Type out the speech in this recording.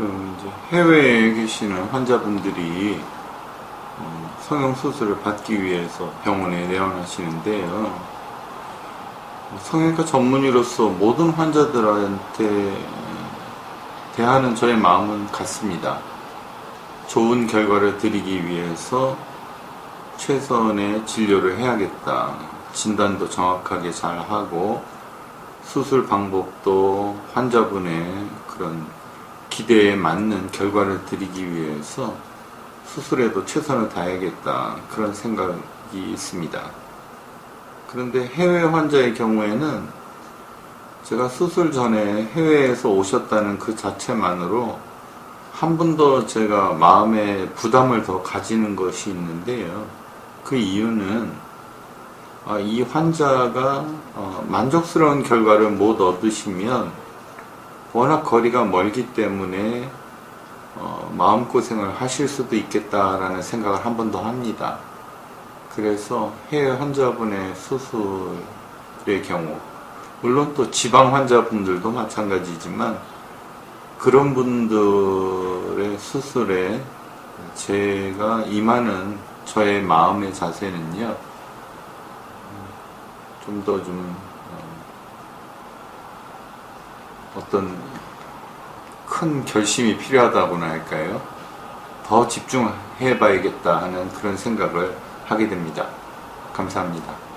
그 이제 해외에 계시는 환자분들이 어, 성형 수술을 받기 위해서 병원에 내원하시는데요. 성형외과 전문의로서 모든 환자들한테 대하는 저의 마음은 같습니다. 좋은 결과를 드리기 위해서 최선의 진료를 해야겠다. 진단도 정확하게 잘 하고 수술 방법도 환자분의 그런 기대에 맞는 결과를 드리기 위해서 수술에도 최선을 다해야겠다. 그런 생각이 있습니다. 그런데 해외 환자의 경우에는 제가 수술 전에 해외에서 오셨다는 그 자체만으로 한 번 더 제가 마음에 부담을 더 가지는 것이 있는데요. 그 이유는 아, 이 환자가 어, 만족스러운 결과를 못 얻으시면 워낙 거리가 멀기 때문에 어, 마음고생을 하실 수도 있겠다라는 생각을 한 번 더 합니다. 그래서 해외 환자분의 수술의 경우, 물론 또 지방 환자분들도 마찬가지지만 그런 분들의 수술에 제가 임하는 저의 마음의 자세는요, 좀 더 좀, 어, 어떤 큰 결심이 필요하다고나 할까요? 더 집중해 봐야겠다 하는 그런 생각을 하게 됩니다. 감사합니다.